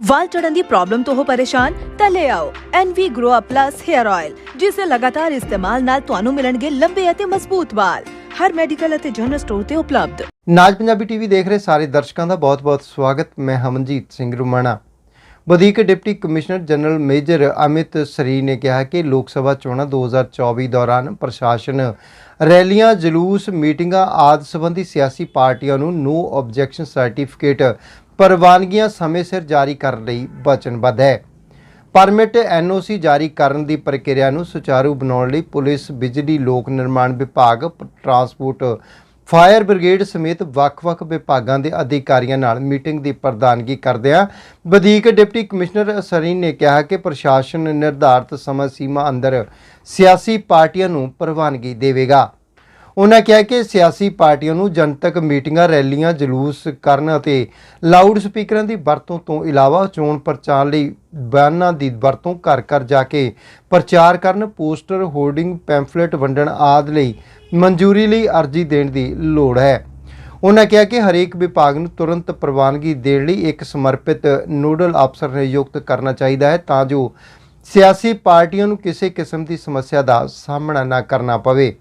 ਵਾਲ ਝੜਨ ਦੀ problem ਤੋਂ ਹੋ ਪਰੇਸ਼ਾਨ, ਤਾਂ ਲੈ ਆਓ NV Grow Up Plus Hair Oil ਜਿਸ ਦੇ ਲਗਾਤਾਰ ਇਸਤੇਮਾਲ ਨਾਲ ਤੁਹਾਨੂੰ ਮਿਲਣਗੇ ਲੰਬੇ ਅਤੇ ਮਜ਼ਬੂਤ ਵਾਲ। ਹਰ ਮੈਡੀਕਲ ਅਤੇ ਜਨਰਲ ਸਟੋਰ ਤੇ ਉਪਲਬਧ। ਨਾਜ ਪੰਜਾਬੀ ਟੀਵੀ ਦੇਖ ਰਹੇ ਸਾਰੇ ਦਰਸ਼ਕਾਂ ਦਾ ਬਹੁਤ-ਬਹੁਤ ਸਵਾਗਤ। ਮੈਂ ਹਮਨਜੀਤ ਸਿੰਘ ਰੁਮਾਣਾ। ਵਧੀਕ deputy commissioner general major Amit ਸਰੀ ਨੇ ਕਿਹਾ ਕਿ ਲੋਕ ਸਭਾ ਚੋਣਾਂ 2024 ਦੌਰਾਨ ਪ੍ਰਸ਼ਾਸਨ ਰੈਲੀਆਂ, ਜਲੂਸ, ਮੀਟਿੰਗਾਂ ਆਦਿ ਸੰਬੰਧੀ ਸਿਆਸੀ ਪਾਰਟੀਆਂ ਨੂੰ ਨੋ ਆਬਜੈਕਸ਼ਨ ਸਰਟੀਫਿਕੇਟ ਪ੍ਰਵਾਨਗੀਆਂ ਸਮੇਂ ਸਿਰ ਜਾਰੀ ਕਰਨ ਲਈ ਵਚਨਬੱਧ ਹੈ। ਪਰਮਿਟ ਐਨਓਸੀ ਜਾਰੀ ਕਰਨ ਦੀ ਪ੍ਰਕਿਰਿਆ ਨੂੰ ਸੁਚਾਰੂ ਬਣਾਉਣ ਲਈ ਪੁਲਿਸ, ਬਿਜਲੀ, ਲੋਕ ਨਿਰਮਾਣ ਵਿਭਾਗ, ਟਰਾਂਸਪੋਰਟ, ਫਾਇਰ ਬ੍ਰਿਗੇਡ ਸਮੇਤ ਵੱਖ-ਵੱਖ ਵਿਭਾਗਾਂ ਦੇ ਅਧਿਕਾਰੀਆਂ ਨਾਲ ਮੀਟਿੰਗ ਦੀ ਪ੍ਰਧਾਨਗੀ ਕਰਦਿਆਂ ਵਧੀਕ ਡਿਪਟੀ ਕਮਿਸ਼ਨਰ ਸਰੀਨ ਨੇ ਕਿਹਾ ਕਿ ਪ੍ਰਸ਼ਾਸਨ ਨਿਰਧਾਰਤ ਸਮਾਂ ਸੀਮਾ ਅੰਦਰ ਸਿਆਸੀ ਪਾਰਟੀਆਂ ਨੂੰ ਪ੍ਰਵਾਨਗੀ ਦੇਵੇਗਾ। ਉਹਨਾਂ ਕਿਹਾ ਕਿ ਸਿਆਸੀ ਪਾਰਟੀਆਂ ਨੂੰ ਜਨਤਕ ਮੀਟਿੰਗਾਂ, ਰੈਲੀਆਂ, ਜਲੂਸ ਕਰਨ ਅਤੇ ਲਾਊਡ ਸਪੀਕਰਾਂ ਦੀ ਵਰਤੋਂ ਤੋਂ ਇਲਾਵਾ ਚੋਣ ਪ੍ਰਚਾਰ ਲਈ ਬਿਆਨਾਂ ਦੀ ਵਰਤੋਂ ਘਰ ਘਰ ਜਾ ਕੇ ਪ੍ਰਚਾਰ ਕਰਨ, ਪੋਸਟਰ, ਹੋਰਡਿੰਗ, ਪੈਂਫਲੇਟ ਵੰਡਣ ਆਦਿ ਲਈ ਮਨਜ਼ੂਰੀ ਲਈ ਅਰਜ਼ੀ ਦੇਣ ਦੀ ਲੋੜ ਹੈ। ਉਹਨਾਂ ਕਿਹਾ ਕਿ ਹਰੇਕ ਵਿਭਾਗ ਨੂੰ ਤੁਰੰਤ ਪ੍ਰਵਾਨਗੀ ਦੇਣ ਲਈ ਇੱਕ ਸਮਰਪਿਤ ਨੋਡਲ ਅਫਸਰ ਨਿਯੁਕਤ ਕਰਨਾ ਚਾਹੀਦਾ ਹੈ ਤਾਂ ਜੋ ਸਿਆਸੀ ਪਾਰਟੀਆਂ ਨੂੰ ਕਿਸੇ ਕਿਸਮ ਦੀ ਸਮੱਸਿਆ ਦਾ ਸਾਹਮਣਾ ਨਾ ਕਰਨਾ ਪਵੇ।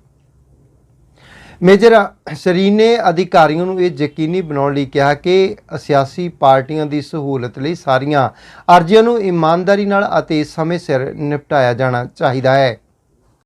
ਮੇਜਰ ਸਰੀਨ ਨੇ ਅਧਿਕਾਰੀਆਂ ਨੂੰ ਇਹ ਯਕੀਨੀ ਬਣਾਉਣ ਲਈ ਕਿਹਾ ਕਿ ਸਿਆਸੀ ਪਾਰਟੀਆਂ ਦੀ ਸਹੂਲਤ ਲਈ ਸਾਰੀਆਂ ਅਰਜ਼ੀਆਂ ਨੂੰ ਇਮਾਨਦਾਰੀ ਨਾਲ ਅਤੇ ਸਮੇਂ ਸਿਰ ਨਿਪਟਾਇਆ ਜਾਣਾ ਚਾਹੀਦਾ ਹੈ।